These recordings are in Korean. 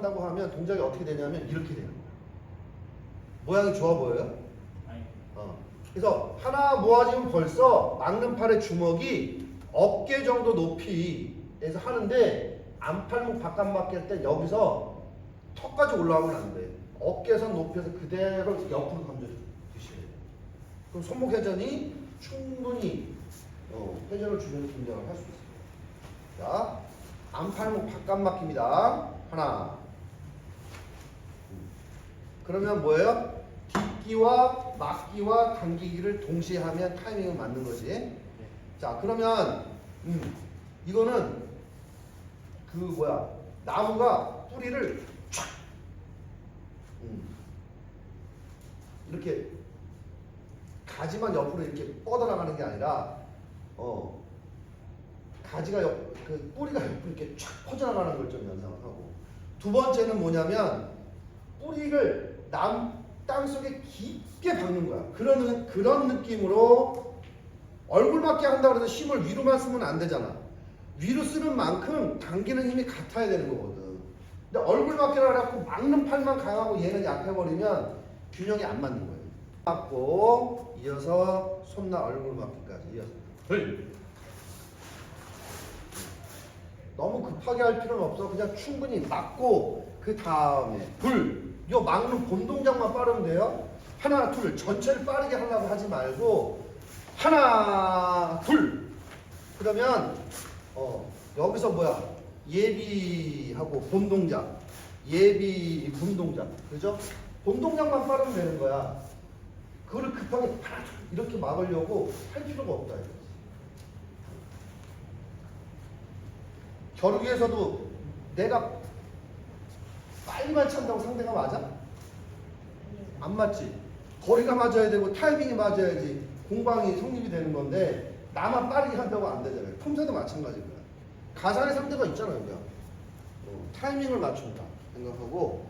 한다고 하면 동작이 어떻게 되냐면 이렇게 돼요. 모양이 좋아 보여요? 어. 그래서 하나 모아지면 벌써 막는 팔의 주먹이 어깨 정도 높이에서 하는데 안팔목 바깥맞기 할때 여기서 턱까지 올라가면 안 돼. 어깨선 높여서 그대로 옆으로 던져 주시면 돼요. 그럼 손목 회전이 충분히 어, 회전을 주면서 동작을 할 수 있어요. 자, 안팔목 바깥맞기입니다. 하나. 그러면 뭐예요? 딛기와 막기와 당기기를 동시에 하면 타이밍을 맞는 거지. 자, 그러면 음, 이거는 그 뭐야 나무가 뿌리를 촥 음, 이렇게 가지만 옆으로 이렇게 뻗어나가는 게 아니라 어 가지가 옆, 그 뿌리가 옆으로 이렇게 촥 퍼져나가는 걸 좀 연상을 하고 두 번째는 뭐냐면 뿌리를 남 땅 속에 깊게 박는 거야. 그런 그런 느낌으로 얼굴 맞게 한다고 해서 힘을 위로만 쓰면 안 되잖아. 위로 쓰는 만큼 당기는 힘이 같아야 되는 거거든. 근데 얼굴 맞게라 그래갖고 막는 팔만 강하고 얘는 약해버리면 균형이 안 맞는 거예요. 맞고 이어서 손나 얼굴 맞기까지 이어서. 너무 급하게 할 필요는 없어. 그냥 충분히 맞고 그 다음에 불. 요 막는 본 동작만 빠르면 돼요. 하나 둘 전체를 빠르게 하려고 하지 말고 하나 둘. 그러면 어 여기서 뭐야 예비하고 본 동작 예비 본 동작 그죠? 본 동작만 빠르면 되는 거야. 그거를 급하게 이렇게 막으려고 할 필요가 없다 이거지. 겨루기에서도 내가 빨리만 찬다고 상대가 맞아? 안 맞지. 거리가 맞아야 되고 타이밍이 맞아야지 공방이 성립이 되는 건데 나만 빠르게 한다고 안 되잖아요. 폼새도 마찬가지고요. 가상의 상대가 있잖아요. 그냥. 어, 타이밍을 맞춘다 생각하고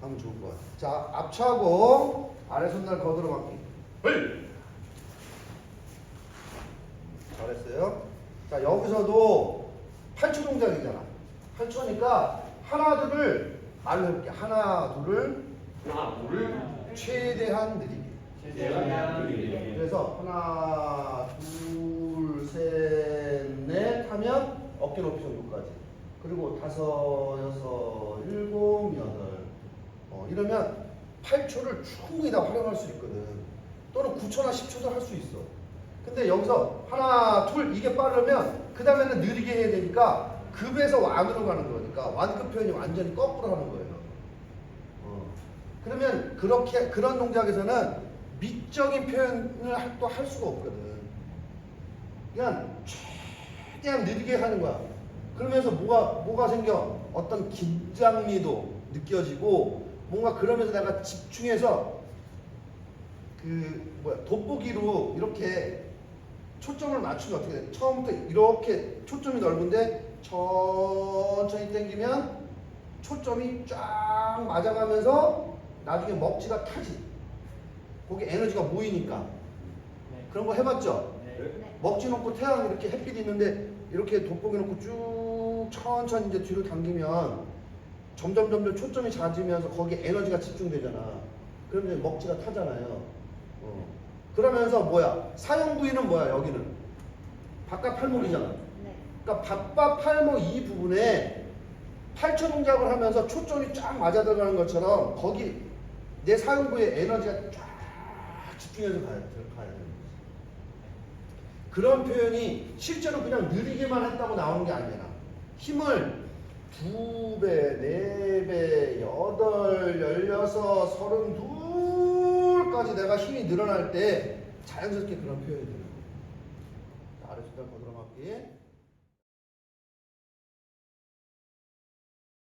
하면 좋을 것 같아요. 자, 앞차고 아래 손날 거들어 맞기. 헐 잘했어요. 자, 여기서도 8초 동작이잖아. 8초니까 하나, 둘을 말로 해볼게. 하나, 둘을 하나 둘을 최대한 느리게. 최대한 느리게. 그래서 하나, 둘, 셋, 넷 하면 어깨 높이 정도까지. 그리고 다섯, 여섯, 일곱, 여덟. 어, 이러면 8초를 충분히 다 활용할 수 있거든. 또는 9초나 10초도 할 수 있어. 근데 여기서 하나, 둘 이게 빠르면 그 다음에는 느리게 해야 되니까 급에서 완으로 가는 거니까 완급 표현이 완전히 거꾸로 하는 거예요. 어. 그러면 그렇게 그런 동작에서는 미적인 표현을 또 할 수가 없거든. 그냥 최대한 느리게 하는 거야. 그러면서 뭐가 뭐가 생겨? 어떤 긴장미도 느껴지고 뭔가 그러면서 내가 집중해서 그 뭐야 돋보기로 이렇게 초점을 맞추면 어떻게 돼? 처음부터 이렇게 초점이 넓은데 천천히 당기면 초점이 쫙 맞아가면서 나중에 먹지가 타지. 거기 에너지가 모이니까. 그런 거 해봤죠? 네. 먹지 놓고 태양 이렇게 햇빛 있는데 이렇게 돋보기 놓고 쭉 천천히 이제 뒤로 당기면 점점 점점 초점이 작아지면서 거기에 에너지가 집중되잖아. 그러면 이제 먹지가 타잖아요. 어. 그러면서 뭐야? 사용 부위는 뭐야? 여기는 바깥 팔목이잖아. 네. 그러니까 바깥 팔목 이 부분에 8초 동작을 하면서 초점이 쫙 맞아 들어가는 것처럼 거기 내 사용 부위에 에너지가 쫙 집중해서 가야, 가야 되는 거지. 그런 표현이 실제로 그냥 느리게만 했다고 나오는 게 아니라 힘을 두 배, 네 배, 여덟, 열여섯, 서른 둘 까지 내가 힘이 늘어날 때 자연스럽게 그런 표현이 되는 거예요. 아래 거들어 맞기.